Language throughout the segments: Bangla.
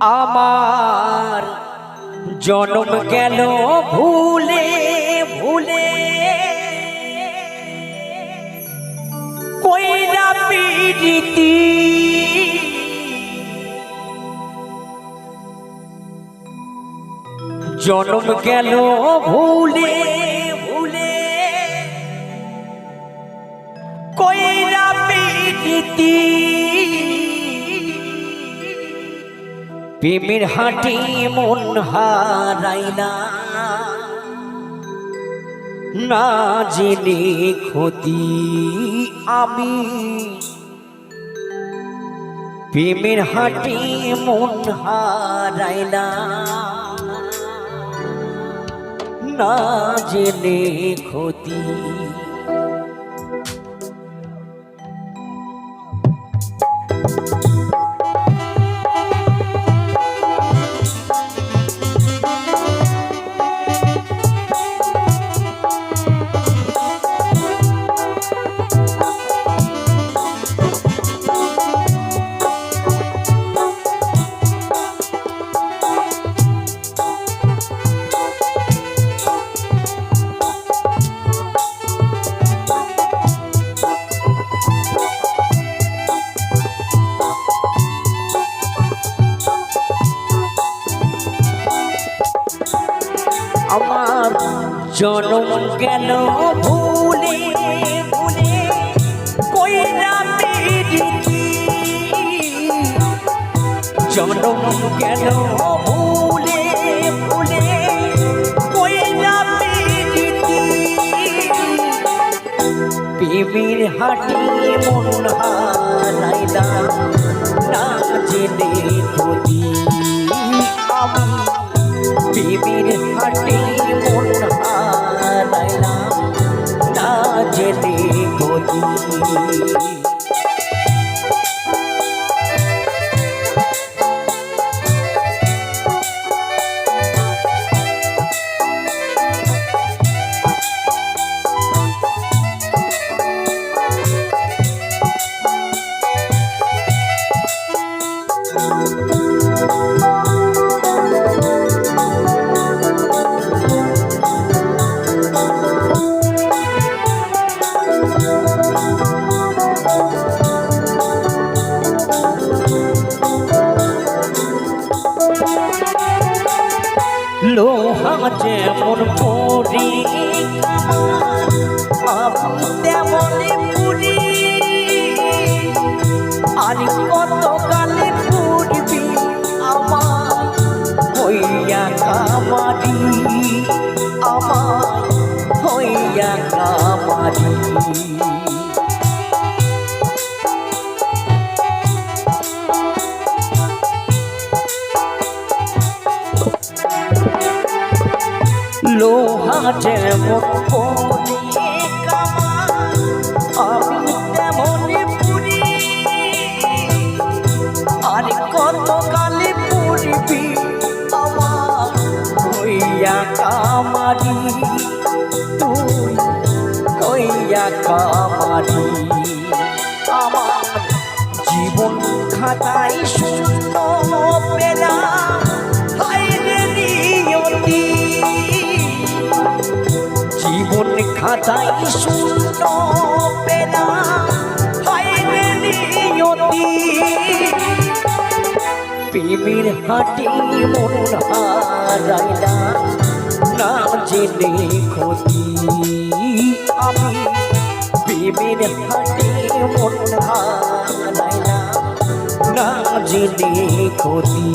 আমার জন্ম গেল ভুলে ভুলে। কইরা পিরিতি জন্ম গেল ভুলে ভুলে। কইরা পিরিতি প্রেমের হাঁটি মন হারাইলা। না জেনে ক্ষতি আমি। প্রেমের হাটি মন হারাইলা। না জেনে ক্ষতি জনম গেল ভুলে ভুলে? কইরা পিরিতি জনম গেল ভুলে ভুলে? কইরা পিরিতি পিবির হাটি মন হারাইলা যেমন পরি আমি তেমন পুরি আর কত পুরবি আমার হইয়া কামারি আমার হইয়া কামারি। লোহা যেমন পরিয়ে আমি তেমন পুরি। আর কত কালে পুরবি আমার কামারি? তুই কামারি? আমার জীবন খাতায় খাতায় শূন্য পেলা নিয়তি। প্রেমের হাটে মন হারাইলা, না জেনে ক্ষতি। আমি প্রেমের হাটে মন হারাইলা, না জেনে ক্ষতি।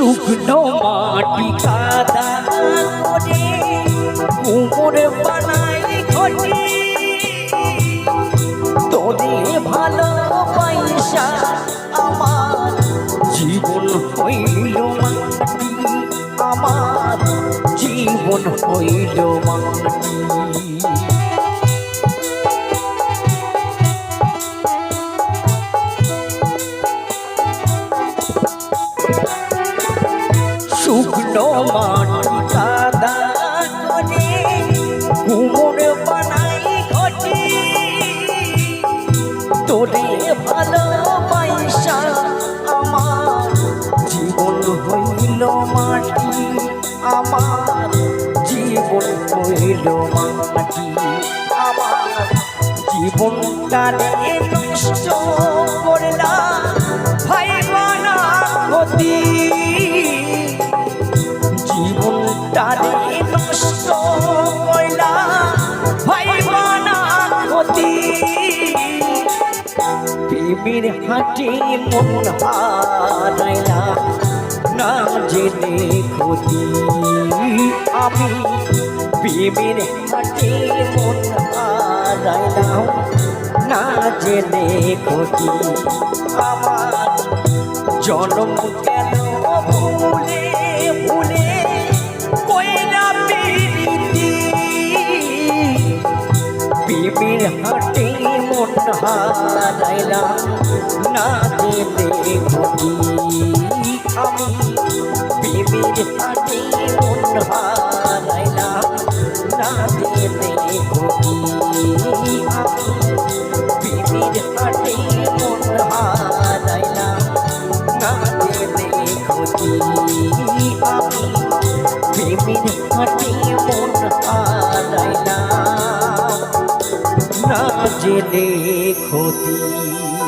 শুকনো মাটি কাদা। করে কুমোর বানাই ঘটি। তোরে ভালো পয়সা আমার। জীবন হইল মাটি, আমার জীবন হইল মাটি। তোরে ভালো পয়সা আমার। জীবন হইল মাটি, আমার। জীবন হইল মাটি, আমার। জীবনটারে নষ্ট করলা ভাই বানা ক্ষতি জীবনটারে নষ্ট কইলা ভাই বানা ক্ষতি। প্রেমের হাটে মন হারাইলা। না জেনে ক্ষতি, আমি প্রেমের হাটে মন হারাইলাম। না জেনে ক্ষতি, আমার জন্ম কেন ভুলে ভুলে কইরা মন হারাইলাম না জেনে ক্ষতি আমি প্রেমের হাটে মন হারাইলাম না জেনে ক্ষতি আমি প্রেমের হাটে মন হারাইলাম না জেনে ক্ষতি আমি প্রেমের হাটে মন হারাইলাম না জেনে ক্ষতি।